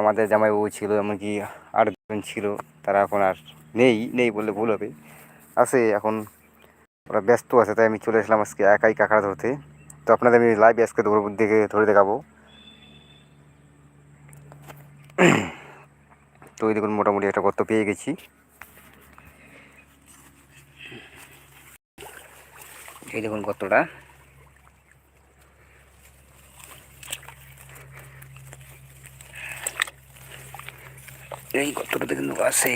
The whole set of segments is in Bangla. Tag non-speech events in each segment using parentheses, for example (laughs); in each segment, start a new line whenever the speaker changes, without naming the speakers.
আমাদের জামাইবাবু ছিল, এমনকি আট জন ছিল, তারা এখন আর নেই নেই বললে ভুল হবে। আছে এখন, ওরা ব্যস্ত আছে, তাই আমি চলে এসলাম আজকে একাই কাঁকড়া ধরতে। তো আপনাদের আমি লাইভ আজকে দেখে, ধরে দেখাবো। তো ওই দেখুন, মোটামুটি একটা গর্ত পেয়ে গেছি। এই দেখুন গর্তটা। এই গর্তটাতে কিন্তু আছে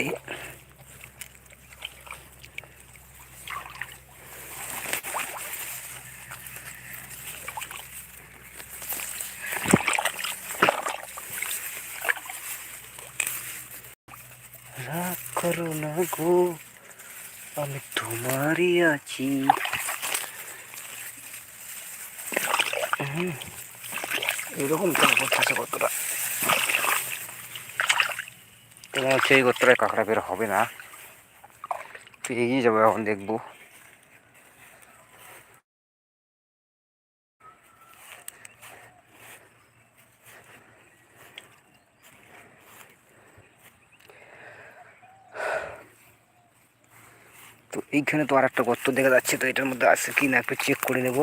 রাগ করো না গো আমি তোমারই আছি হুম, এরকম কেন করতেছে কতটা হচ্ছে এই গর্তটায় কাঁকড়া বের হবে না। তো এগিয়ে যাব এখন দেখব। তো এইখানে তো আর একটা গর্ত দেখা যাচ্ছে, তো এটার মধ্যে আছে কি না একটু চেক করে নেব।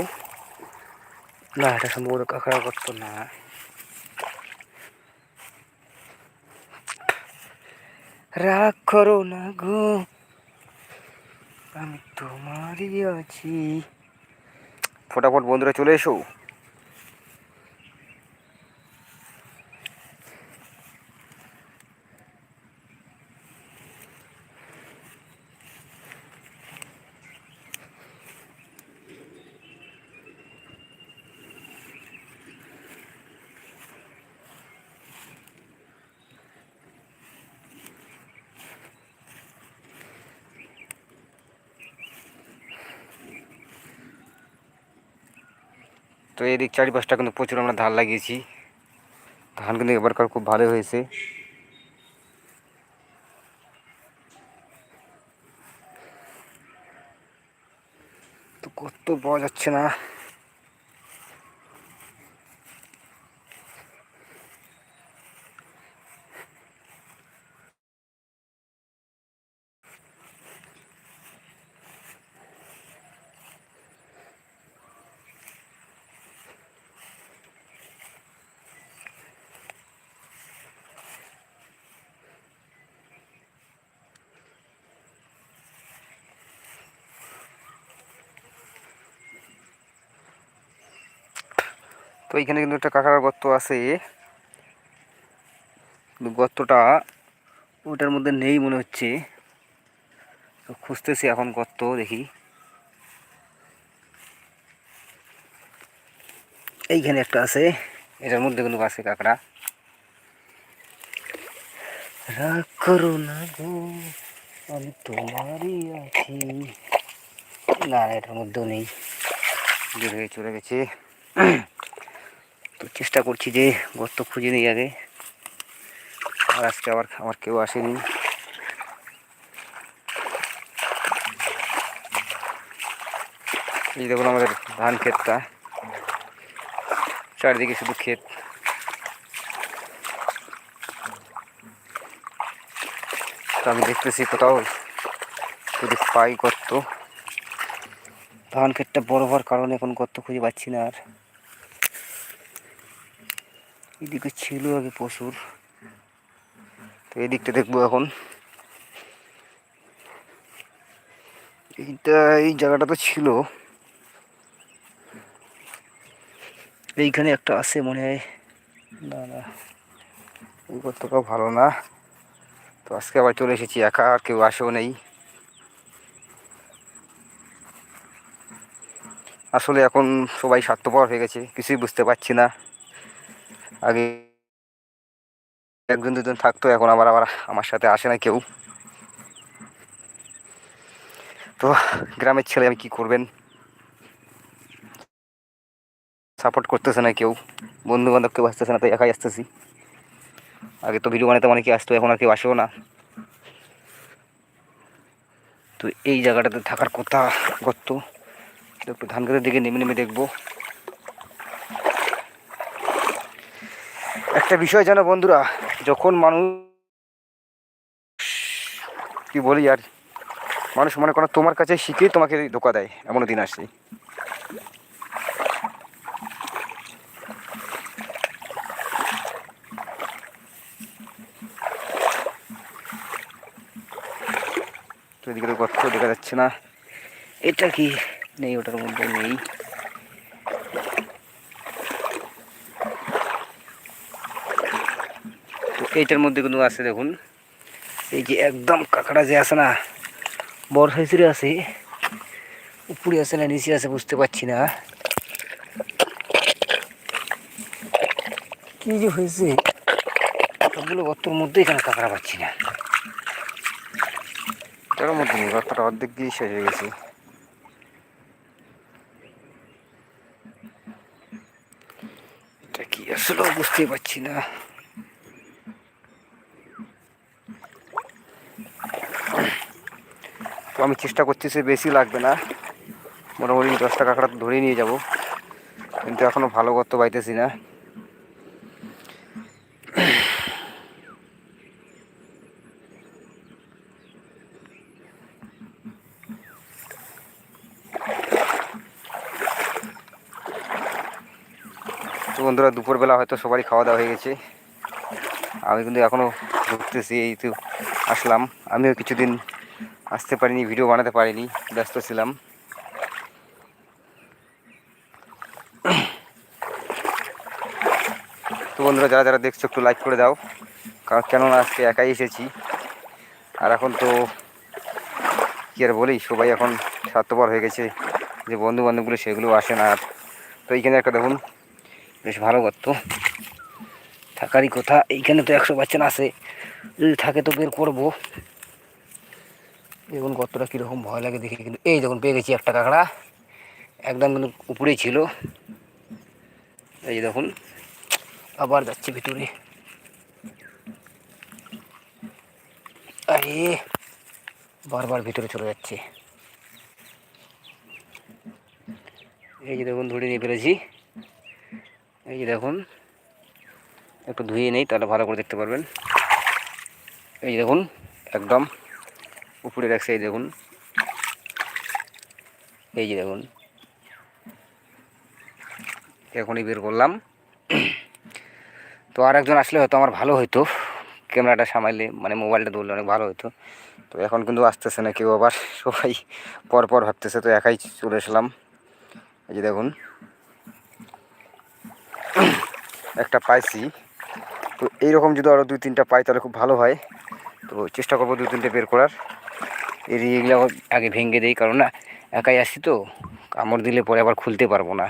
না, এটা সম্ভবত কাঁকড়া গর্ত না। রাগ করো না গো। আমি তোমারই আছি। ফটাফট বন্ধুরা চলে এসো। তো এদিক চারিপাশটা কিন্তু প্রচুর আমরা ধান লাগিয়েছি। ধান কিন্তু এবারকার খুব ভালো হয়েছে। তো কত পাওয়া যাচ্ছে না। এইখানে কিন্তু একটা কাঁকড়ার গর্ত আছে। গর্তটা ওটার মধ্যে নেই মনে হচ্ছে। খুঁজতেছি এখন গর্ত, দেখি। এইখানে একটা আছে, এটার মধ্যে কিন্তু আছে কাঁকড়া। রাগ করো না গো, আমি তোমারই আছি। না এটার মধ্যেও নেই। হয়ে চলে গেছে। তো চেষ্টা করছি যে গর্ত খুঁজে নিই আগে। আর আজকে আবার আমার কেউ আসেনি। এই দেখুন আমাদের ধান ক্ষেতটা। চারিদিকে শুধু ক্ষেত। আমি দেখতেছি কোথাও যদি পাই গর্ত। ধান ক্ষেতটা বড় হওয়ার কারণে এখন গর্ত খুঁজে পাচ্ছি না আর। এদিকে ছিল আগে প্রচুর তো এদিকটা দেখব এখন। এইটা, এই জায়গাটা তো ছিল। এইখানে একটা আছে মনে হয়। না না, এই গর্তটাও ভালো না। তো আজকে আবার চলে এসেছি একা, আর কেউ আসেও নেই। আসলে এখন সবাই স্বার্থপর হয়ে গেছে, কিছুই বুঝতে পারছি না। আগে একজন, দুজন থাকতো, এখন আবার আবার আমার সাথে আসে না কেউ। তো গ্রামের ছেলে, আমি কি করবেন? সাপোর্ট করতেছে না কেউ। বন্ধু বান্ধব কেউ আসতেছে না তো একাই আসতেছি। আগে তো ভিডিও বানাতে অনেকে আসতো, এখন আর কেউ আসেও না। তো এই জায়গাটাতে থাকার কথা গর্ত একটু ধান খেতের দিকে নেমে নেমে দেখব। একটা বিষয় জানো বন্ধুরা, যখন মানুষ, কি বলি আর, মানুষ মনে করো তোমার কাছে শিখে তোমাকে ধোকা দেয়, এমনও দিন আসছে। দেখা যাচ্ছে না। এটা কি? নেই, ওটার মধ্যে নেই। এইটার মধ্যে কিন্তু আছে দেখুন। এই যে একদম কাঁকড়া যে আছে না বড় সাইজের আছে। উপরে আছে না নিচে আছে বুঝতে পারছি না। কি যে হয়েছে? সবগুলো গর্তর মধ্যে এখানে কাঁকড়া পাচ্ছি না? এটার মধ্যে গর্তটা অর্ধেক দিয়ে শেষ হয়ে গেছে। এটা কি আসলে বুঝতে পারছি না। আমি চেষ্টা করতেছি বেশি লাগবে না। মোটামুটি দশটা কাঁকড়া তো ধরেই নিয়ে যাব। কিন্তু এখনও ভালো করতে পাইতেছি না। তো বন্ধুরা, দুপুরবেলা হয়তো সবারই খাওয়া দাওয়া হয়ে গেছে। আমি কিন্তু এখনও ঘুরতেছি, এই তো আসলাম। আমিও কিছুদিন আসতে পারিনি ভিডিও বানাতে পারিনি, ব্যস্ত ছিলাম। তো বন্ধুরা, যারা যারা দেখছ, একটু লাইক করে দাও, কারণ কেননা আজকে একাই এসেছি। আর এখন তো, কী আর বলি, সবাই এখন স্বার্থপর হয়ে গেছে, যে বন্ধু বান্ধবগুলো সেগুলো আসে না। আর তো এইখানে একটা দেখুন, বেশ ভালো গর্ত। থাকারই কথা, এইখানে তো একশো বাচ্চা আছে। যদি থাকে তো বের করব। দেখুন গর্তটা কীরকম ভয় লাগে দেখে কিন্তু, এই দেখুন পেয়ে গেছি একটা কাঁকড়া। একদম কিন্তু উপরেই ছিল। এই যে দেখুন, আবার যাচ্ছে ভিতরে। আরে, বারবার ভিতরে চলে যাচ্ছে। এই যে দেখুন, ধরে নিয়ে ফেলেছি। এই যে দেখুন, একটু ধুয়ে নেই, তাহলে ভালো করে দেখতে পারবেন। এই যে দেখুন, একদম উপরে রাখছে এই দেখুন। এই যে দেখুন। এখনই বের করলাম। তো আর একজন আসলে হয়তো আমার ভালো হতো ক্যামেরাটা সামাইলে মানে মোবাইলটা ধরলে অনেক ভালো হতো তো এখন কিন্তু আসতেছে না কেউ আবার, সবাই পর পর ভাবতেছে, তো একাই চলে এসলাম। এই যে দেখুন। একটা পাইছি। তো এইরকম যদি আরও দুই তিনটা পাই, তাহলে খুব ভালো হয়। তো চেষ্টা করব দুই তিনটে বের করার। এর এগুলো আগে ভেঙে দেই, কারণ না, একাই আসি তো, কামড় দিলে পরে আবার খুলতে পারব না।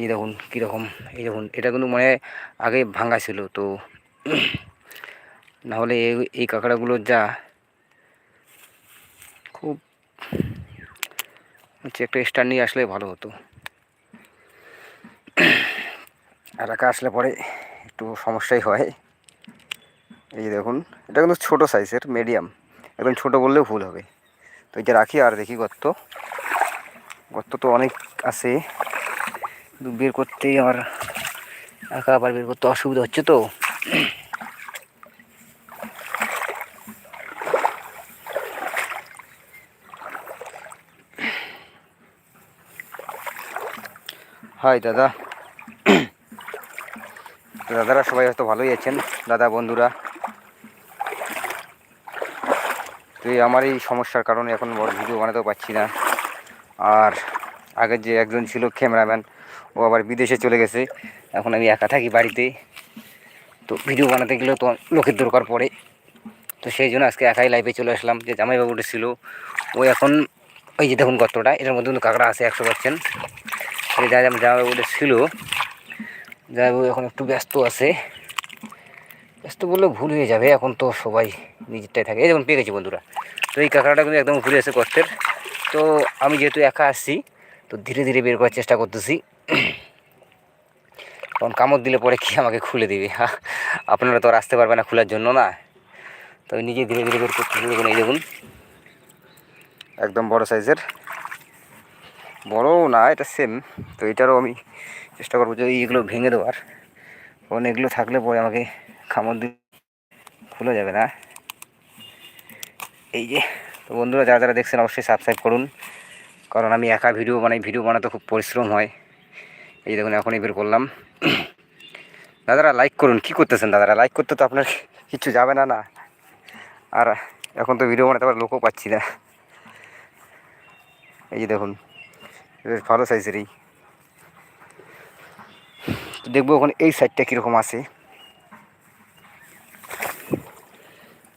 এই দেখুন, কীরকম, এই দেখুন, এটা কিন্তু মানে আগে ভাঙা ছিল, তো নাহলে এই কাঁকড়াগুলোর যা, খুব হচ্ছে একটা স্ট্যান্ড নিয়ে আসলে ভালো হতো। আর একা আসলে পরে একটু সমস্যাই হয়। এই যে দেখুন, এটা কিন্তু ছোটো সাইজের মিডিয়াম একদম ছোটো বললেও ভুল হবে। তো এটা রাখি আর দেখি গর্ত। গর্ত তো অনেক আছে। কিন্তু বের করতেই আমার একা আবার বের করতে অসুবিধা হচ্ছে তো। হাই দাদা। দাদারা সবাই হয়তো ভালোই আছেন। দাদা, বন্ধুরা। তো এই আমার এই সমস্যার কারণে এখন বড় ভিডিও বানাতেও পারছি না। আর আগের যে একজন ছিল ক্যামেরাম্যান, ও আবার বিদেশে চলে গেছে। এখন আমি একা থাকি বাড়িতে। তো ভিডিও বানাতে গেলেও তো লোকের দরকার পড়ে। তো সেই জন্য আজকে একাই লাইভে চলে আসলাম। যে জামাইবাবুটা ছিল, ও এখন ওই যে দেখুন গর্তটা, এটার মধ্যে কিন্তু কাঁকড়া আছে একশো পার্সেন্ট। যা জামাইবাবুটা ছিল, জামাইবাবু এখন একটু ব্যস্ত আছে। ব্যস্ত বললে ভুল হয়ে যাবে, এখন তো সবাই নিজেরটাই থাকে। এই যেমন পেয়ে গেছি বন্ধুরা। তো এই কাঁকড়াটা কিন্তু একদম ঘুরে আছে গর্তের তো আমি যেহেতু একা আসছি, তো ধীরে ধীরে বের করার চেষ্টা করতেছি। কারণ কামড় দিলে পরে কি আমাকে খুলে দিবে? আপনারা তো আর আসতে পারবে না খোলার জন্য, না? তো আমি নিজে ধীরে ধীরে বের করতে শুরু করুন এই দেখুন। একদম বড় সাইজের। বড় না, এটা সেম তো এটারও আমি চেষ্টা করব যে এইগুলো ভেঙে দেওয়ার। কারণ এগুলো থাকলে পরে আমাকে খামর খুলে যাবে না। এই যে, তো বন্ধুরা, যারা যারা দেখছেন, অবশ্যই সাবস্ক্রাইব করুন। কারণ আমি একা ভিডিও বানাই ভিডিও বানাতে খুব পরিশ্রম হয়। এই দেখুন, এখনই বের করলাম। দাদারা লাইক করুন। কি করতেছেন দাদারা? লাইক করতে তো আপনার কিছু যাবে না না। আর এখন তো ভিডিও বানাতে আবার লোকও পাচ্ছি না। এই যে দেখুন ভালো সাইজেরই দেখব এখন এই সাইডটা কীরকম আছে।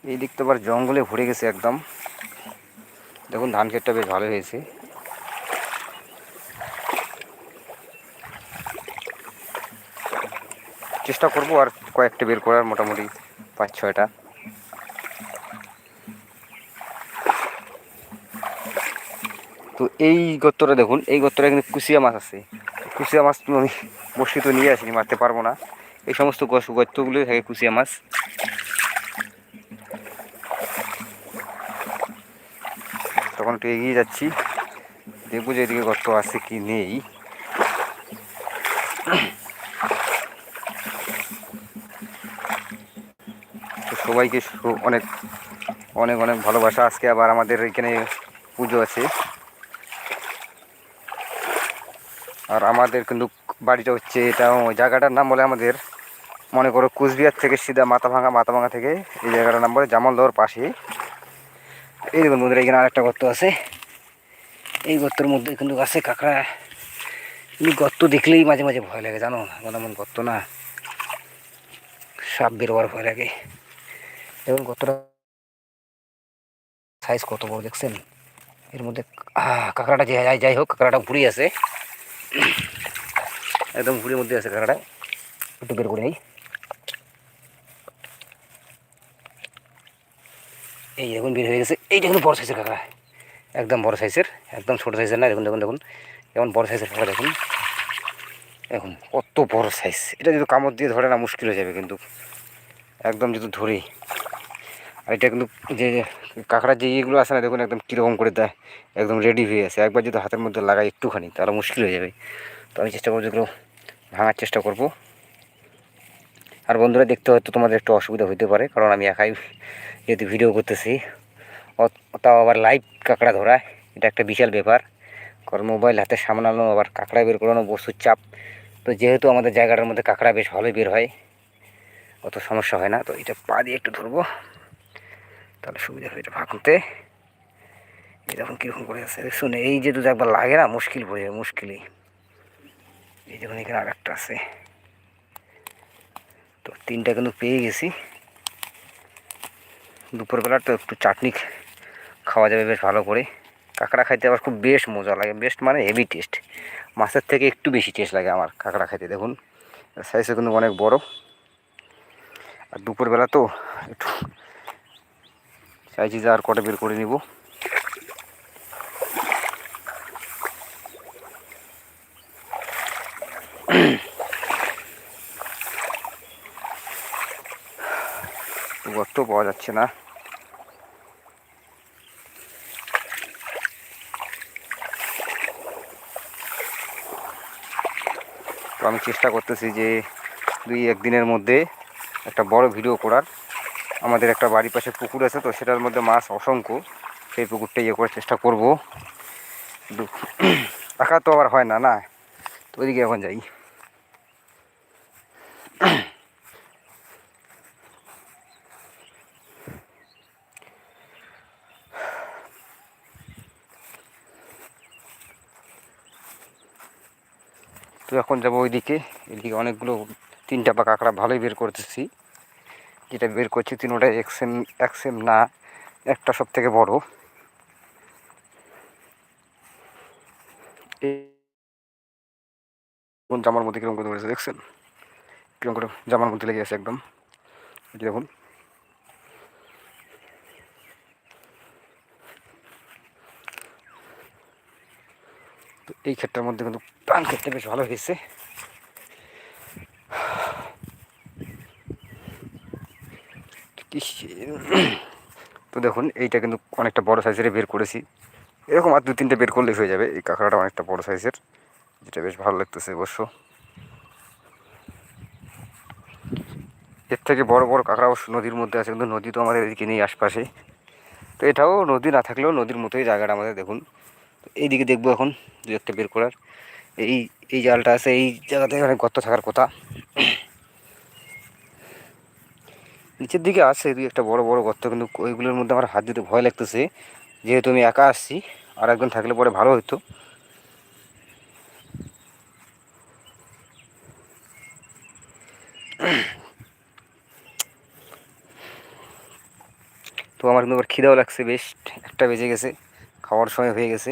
এই দিক তো আবার জঙ্গলে ভরে গেছে একদম। দেখুন, ধান ক্ষেতটা বেশ ভালো হয়েছে। চেষ্টা করব আর কয়েকটা বের করার, মোটামুটি পাঁচ, ছয়টা। তো এই গর্তটা দেখুন, এই গর্তটা কিন্তু কুচিয়া মাছ আছে। কুচিয়া মাছ আমি বসি তো নিয়ে আসিনি, মারতে পারব না। এই সমস্ত গর্তগুলোই থাকে কুচিয়া মাছ। একটু এগিয়ে যাচ্ছি। দেখব যে এদিকে গর্ত আছে কি নেই। সবাইকে অনেক অনেক অনেক ভালোবাসা। আজকে আবার আমাদের এখানে পুজো আছে। আর আমাদের কিন্তু বাড়িটা হচ্ছে এটা ওই জায়গাটার নাম বলে আমাদের, মনে করো কুচবিহার থেকে সিধা মাথাভাঙা মাথাভাঙা থেকে এই জায়গাটার নাম বলে জামালদহর পাশে। এই দেখুন বন্ধুরা, এখানে আরেকটা গর্ত আছে। এই গর্তের মধ্যে কিন্তু আছে কাঁকড়া। এই গর্ত দেখলেই মাঝে মাঝে ভয় লাগে, জানো? এমন এমন গর্ত না। সাপ বেরোবার ভয় লাগে। দেখুন গর্তটা সাইজ কত বড়, দেখছেন? এর মধ্যে কাঁকড়াটা যে, যাই যাই হোক, কাঁকড়াটা ভুড়ি আছে। একদম ভুড়ির মধ্যে আছে কাঁকড়াটা। একটু বের করে নিই এই দেখুন, বের হয়ে গেছে। এইটা কিন্তু বড় সাইজের কাঁকড়া। একদম বড় সাইজের একদম ছোটো সাইজের না, দেখুন দেখুন দেখুন। যেমন বড় সাইজের কাঁকড়া, দেখুন। এখন কত বড় সাইজ এটা যদি কামড় দিয়ে ধরে না, মুশকিল হয়ে যাবে কিন্তু। একদম যদি ধরি। আর এটা কিন্তু যে কাঁকড়ার যে ইয়েগুলো আছে না, দেখুন, একদম কীরকম করে দেয়। একদম রেডি হয়ে আছে। একবার যদি হাতের মধ্যে লাগাই একটুখানি, তাহলে মুশকিল হয়ে যাবে। তো আমি চেষ্টা করব যেগুলো ভাঙার চেষ্টা করব। আর বন্ধুরা, দেখতে হয়তো তোমাদের একটু অসুবিধা হতে পারে, কারণ আমি একাই যেহেতু ভিডিও করতেছি। তাও আবার লাইভ কাঁকড়া ধরা, এটা একটা বিশাল ব্যাপার। কারণ মোবাইল হাতে সামলানো, আবার কাঁকড়া বের করানো বস্তুর চাপ। তো যেহেতু আমাদের জায়গাটার মধ্যে কাঁকড়া বেশ ভালোই বের হয়, অত সমস্যা হয় না। তো এটা পা দিয়ে একটু ধরবো। তাহলে সুবিধা হবে এটা ভাঙতে। এই কীরকম করে আছে। দেখুন এই যে একবার লাগে না, মুশকিল পড়ে যাবে মুশকিলই। এই দেখুন এখানে আর একটা আছে। তো তিনটা কিন্তু পেয়ে গেছি। দুপুরবেলা তো একটু চাটনি খাওয়া যাবে বেশ ভালো করে। কাঁকড়া খাইতে আবার খুব বেশ মজা লাগে। বেস্ট মানে হেভি টেস্ট মাছের থেকে একটু বেশি টেস্ট লাগে আমার কাঁকড়া খাইতে, দেখুন। সাইজও কিন্তু অনেক বড়। আর দুপুরবেলা তো একটু চাইছি যে আর কটা বের করে নিব। (clears throat) গর্ত পাওয়া যাচ্ছে না। তো আমি চেষ্টা করতেছি যে দুই একদিনের মধ্যে একটা বড় ভিডিও করার। আমাদের একটা বাড়ির পাশে পুকুর আছে তো সেটার মধ্যে মাছ অসংখ্য। সেই পুকুরটা ইয়ে করার চেষ্টা করব। একা (clears throat) তো আবার হয় না না? তো ওইদিকে এখন যাই। তো এখন যাব ওইদিকে। এদিকে অনেকগুলো তিনটা বা কাঁকড়া ভালোই বের করতেছি। যেটা বের করছি তিনোটা এক্সেম এক্সেম না, একটা সব থেকে বড় জামার মধ্যে কীরকম করে ধরেছে দেখছেন? কীরকম করে জামার মধ্যে লেগে আছে একদম। দেখুন। এই ক্ষেত্রের মধ্যে কিন্তু প্রাণ ক্ষেত্রে বেশ ভালো হয়েছে। তো দেখুন, এইটা কিন্তু অনেকটা বড় সাইজের বের করেছি। এরকম আর দু তিনটে বের করলেই হয়ে যাবে। এই কাঁকড়াটা অনেকটা বড় সাইজের যেটা বেশ ভালো লাগতেছে অবশ্য। এর থেকে বড় বড় কাঁকড়া অবশ্য নদীর মধ্যে আছে, কিন্তু নদী তো আমাদের এদিকে নেই আশপাশে। তো এটাও নদী না থাকলেও নদীর মতোই জায়গাটা আমাদের, দেখুন। এইদিকে দেখব এখন দু একটা বের করার। এই এই জালটা আছে, এই জায়গাতে অনেক গর্ত থাকার কথা। নিচের দিকে আছে দুই একটা বড় বড় গর্ত, কিন্তু ওইগুলোর মধ্যে আমার হাত দিতে ভয় লাগতেছে। যেহেতু আমি একা আসছি, আর একজন থাকলে পরে ভালো হতো তো আমার কিন্তু আবার খিদাও লাগছে, বেশ, একটা বেজে গেছে, খাওয়ার সময় হয়ে গেছে।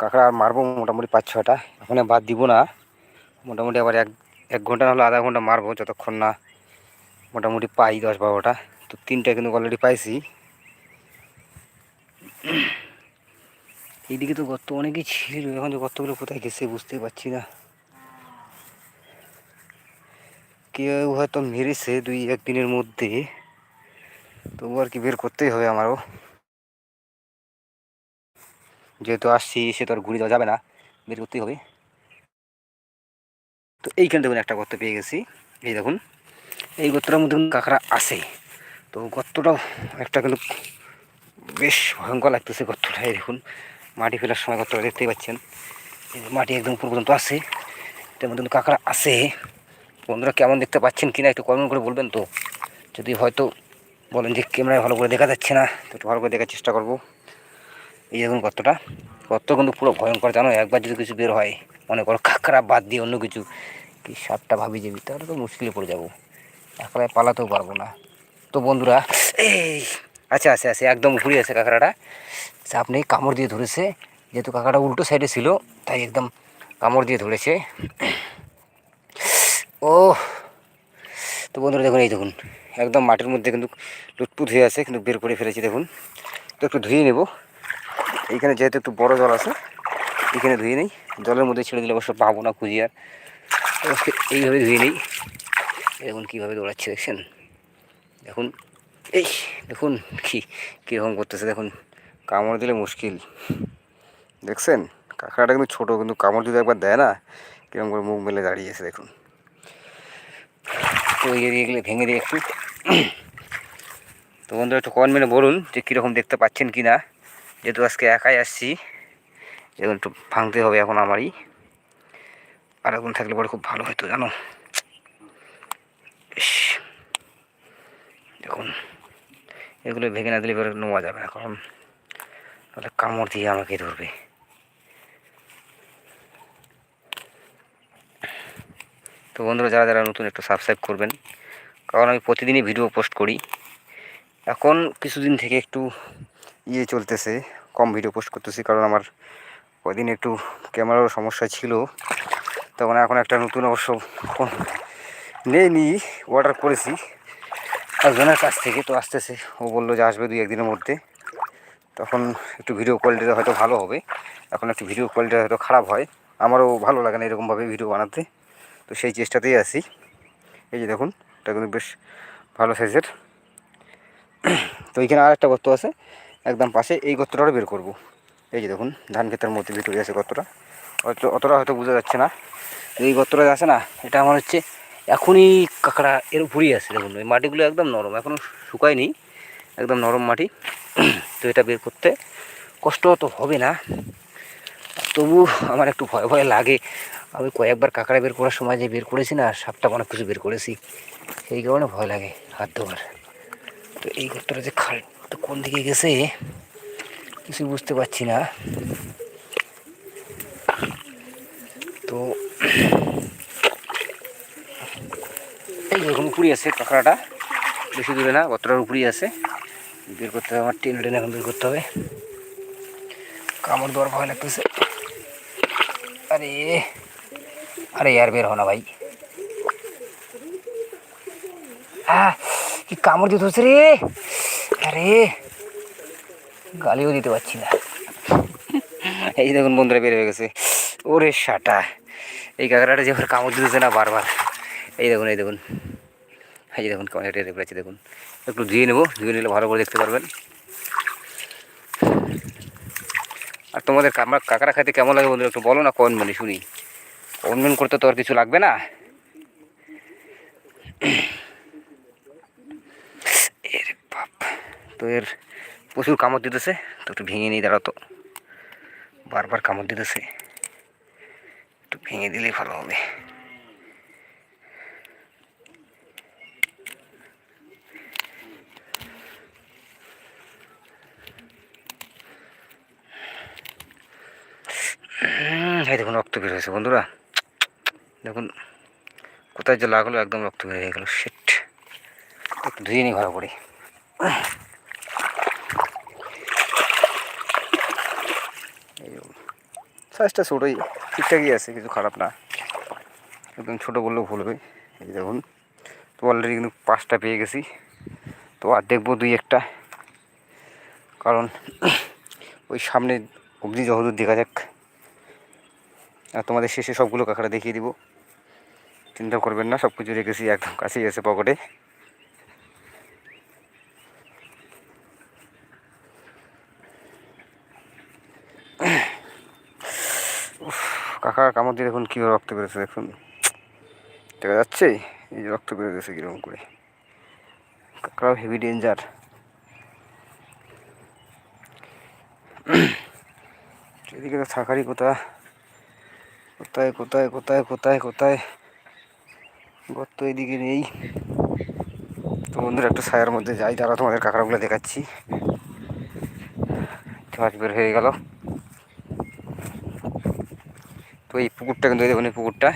কাঁকড়া আর মারবো মোটামুটি পাঁচ ছটা এখন বাদ দিব না। মোটামুটি আবার এক এক ঘণ্টা হলে আধা ঘণ্টা মারবো যতক্ষণ না মোটামুটি পাই দশ বারোটা। তো তিনটা কিন্তু অলরেডি পাইছি। এইদিকে তো গর্ত অনেকই ছিল। এখন যে গর্তগুলো কোথায় গেছে বুঝতে পারছি না। কেউ হয়তো মেরেছে দুই একদিনের মধ্যে। তবু আর কি বের করতেই হবে আমারও। যেহেতু আসছি, সে তো আর ঘুরে যাওয়া যাবে না। বের করতেই হবে। তো এইখানে দেখুন একটা গর্ত পেয়ে গেছি। এই দেখুন, এই গর্তটার মধ্যে কাঁকড়া আছে। তো গর্তটাও একটা কিন্তু বেশ ভয়ঙ্কর লাগতেছে গর্তটা। এই দেখুন, মাটি ফেলার সময় গর্তটা দেখতেই পাচ্ছেন। মাটি একদম উপর পর্যন্ত আছে। এটার মধ্যে কাঁকড়া আছে। বন্ধুরা কেমন দেখতে পাচ্ছেন কিনা একটু কমেন্ট করে বলবেন তো। যদি হয়তো বলেন যে ক্যামেরায় ভালো করে দেখা যাচ্ছে না, তো একটু ভালো করে দেখার চেষ্টা করব। এই দেখুন গর্তটা গর্ত কিন্তু পুরো ভয়ঙ্কর, জানো? একবার যদি কিছু বের হয়, মনে করো কাঁকড়া বাদ দিয়ে অন্য কিছু, কি সাপটা ভাবি যাবি তাহলে তো মুশকিলে পড়ে যাব। কাঁকড়ায় পালাতেও পারব না। তো বন্ধুরা, এই আচ্ছা আচ্ছা আচ্ছা একদম ঘুরে আছে কাঁকড়াটা। চাপ নেই, কামড় দিয়ে ধরেছে। যেহেতু কাঁকড়াটা উল্টো সাইডে ছিল, তাই একদম কামড় দিয়ে ধরেছে। ও তো বন্ধুরা দেখুন, এই দেখুন, একদম মাটির মধ্যে কিন্তু লুটপুট হয়ে আছে, কিন্তু বের করে ফেলেছি দেখুন। তো একটু ধুয়ে নেব। এইখানে যেহেতু একটু বড় জল আছে, এখানে ধুয়ে নেই। জলের মধ্যে ছেড়ে দিলে অবশ্য পাবো না খুঁজি আর। অবশ্য এইভাবে ধুয়ে নেই। দেখুন কীভাবে দৌড়াচ্ছে, দেখছেন? দেখুন এই দেখুন কী, কীরকম করতেছে, দেখুন। কামড় দিলে মুশকিল। দেখছেন? কাঁকড়াটা কিন্তু ছোটো, কিন্তু কামড় যদি একবার দেয় না, কীরকম করে মুখ মেলে দাঁড়িয়েছে দেখুন। তো এই গেলে ভেঙে দিয়ে একটু, তো বন্ধুরা একটু কমেন্টে বলুন যে কীরকম দেখতে পাচ্ছেন কি না যেহেতু আজকে একাই আসছি এখন একটু ভাঙতে হবে এখন আমারই। আর এখন থাকলে পরে খুব ভালো হতো, জানো? দেখুন, এগুলো ভেঙে না দিলে এবারে নোয়া যাবে না, কারণ তাহলে কামড় দিয়ে আমাকে ধরবে। তো বন্ধুরা, যারা যারা নতুন একটু সাবস্ক্রাইব করবেন, কারণ আমি প্রতিদিনই ভিডিও পোস্ট করি। এখন কিছুদিন থেকে একটু ইয়ে চলতেছে, কম ভিডিও পোস্ট করতেছি, কারণ আমার কদিন একটু ক্যামেরারও সমস্যা ছিল। তখন এখন একটা নতুন অবশ্য ফোন নেইনি অর্ডার করেছি। একজনের কাছ থেকে তো আসতেছে, ও বলল যে আসবে দুই একদিনের মধ্যে। তখন একটু ভিডিও কোয়ালিটিটা হয়তো ভালো হবে। এখন একটু ভিডিও কোয়ালিটিটা হয়তো খারাপ হয়। আমারও ভালো লাগে না এরকমভাবে ভিডিও বানাতে। তো সেই চেষ্টাতেই আছি। এই যে দেখুন, এটা কিন্তু বেশ ভালো সাইজের তো এইখানে আর একটা গর্ত আছে। একদম পাশে এই গর্তটাও বের করব। এই যে দেখুন, ধান ক্ষেতের মধ্যে ভিতরে আছে গর্তটা। অত, অতটা হয়তো বোঝা যাচ্ছে না। এই গর্তটা আছে না, এটা আমার হচ্ছে এখনই কাঁকড়া এর উপরেই আছে। দেখুন ওই মাটিগুলো একদম নরম এখনও শুকায়নি, একদম নরম মাটি। তো এটা বের করতে কষ্ট তো হবে না। তবু আমার একটু ভয় ভয় লাগে। আমি কয়েকবার কাঁকড়া বের করার সময় যে বের করেছি না, সাপটা অনেক কিছু বের করেছি, সেই কারণে ভয় লাগে হাত ধোয়ার। তো এই গর্তটা যে খাল তো কোন দিকে গেছে? কিছু বুঝতে পারছি না। তো এই দেখুন উপরেই আছে কাঁকড়াটা বেশি দূরে না গর্তটার উপরেই আছে। বের করতে হবে আমার, টেনে টেনে এখন বের করতে হবে। কামড় দেওয়ার ভয় লাগতেছে। আরে আরে यार বের হো না ভাই। হ্যাঁ কি কামড় দিয়ে ধরছে রে? আরে, গালিও দিতে পারছি না। (laughs) এই দেখুন বন্ধুরা, বের হয়ে গেছে। ওরে সাটা, এই কাঁকড়াটা যে কামড় দিতেছে না বারবার। এই দেখুন এই দেখুন। এই যে দেখুন, কেমন হেঁটে হেঁটে বেড়াচ্ছে দেখুন। একটু ধুয়ে নেব, ধুয়ে নিলে ভালো করে দেখতে পারবেন। আর তোমাদের কামড়া কাঁকড়া খাইতে কেমন লাগে বন্ধুরা, একটু বলো না কমেন্ট মানে শুনি। কমেন্ট করতে তো আর কিছু লাগবে না এর বাপ তো এর প্রচুর কামড় দিতেছে, তো একটু ভেঙে নিই দাঁড়াতো বারবার কামড় দিতেছে, একটু ভেঙে দিলেই ভালো হবে। এই দেখুন, রক্ত বের হয়েছে বন্ধুরা। দেখুন, কোথায় যে লাগল, একদম রক্ত বের হয়ে গেল। সেট ধুয়ে নিই ভালো করে এই দেখুন সাইজটা ছোটোই। ঠিকঠাকই আছে, কিছু খারাপ না। একদম ছোটো বললেও ভুল হবে। এই দেখুন, তো অলরেডি কিন্তু পাঁচটা পেয়ে গেছি। তো আর দেখব দুই একটা। কারণ ওই সামনে অবধি যতদূর দেখা যাক। আর তোমাদের শেষে সবগুলো কাঁকড়া দেখিয়ে দিব। চিন্তা করবেন না সব কিছু রেখেছি, একদম কাছেই আছে পকেটে। কামড় দিয়ে দেখুন কীভাবে রক্ত বেরোচ্ছে, দেখুন। দেখা যাচ্ছে, এই যে রক্ত বেরোতেছে কীরকম করে। কাঁকড়াও হেভি ডেঞ্জার এদিকে তো থাকারই কোথা। কোথায় কোথায় কোথায় কোথায় কোথায়? গর্ত এদিকে নেই। তো বন্ধুরা, একটু ছায়ার মধ্যে যাই তারা তোমাদের কাঁকড়াগুলো দেখাচ্ছি। মাছ বের হয়ে গেল। তো এই পুকুরটা কিন্তু দেখুন, এই পুকুরটা।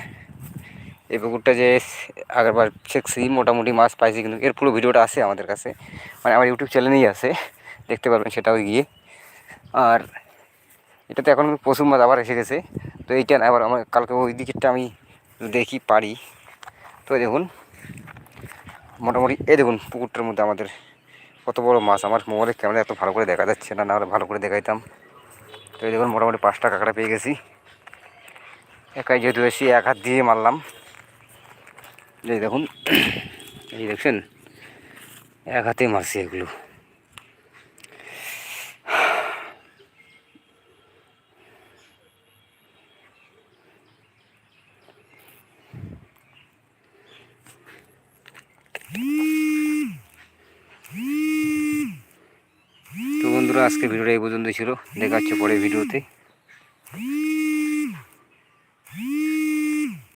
এই পুকুরটা যে আগেরবার শেখছি মোটামুটি মাছ পাইছি কিন্তু এর পুরো ভিডিওটা আছে আমাদের কাছে। মানে আমার ইউটিউব চ্যানেলেই আছে, দেখতে পারবেন সেটাও গিয়ে। আর এটাতে এখন প্রচুর মাছ আবার এসে গেছে। তো এইটা না আবার আমার কালকে ওই দিকেরটা আমি দেখি, পারি। তো দেখুন, মোটামুটি এই দেখুন পুকুরটার মধ্যে আমাদের কত বড় মাছ। আমার মোবাইলের ক্যামেরা এত ভালো করে দেখা যাচ্ছে না নাহলে ভালো করে দেখাইতাম। তো এই দেখুন, মোটামুটি পাঁচটা কাঁকড়া পেয়ে গেছি। একাই যেহেতু এসি এক হাত দিয়ে মারলাম। এই দেখুন, এই দেখছেন, এক হাতে মারছি এগুলো। তো বন্ধুরা আজকে ভিডিওটা এই পর্যন্ত ছিল। দেখা হচ্ছে পরে ভিডিওতে।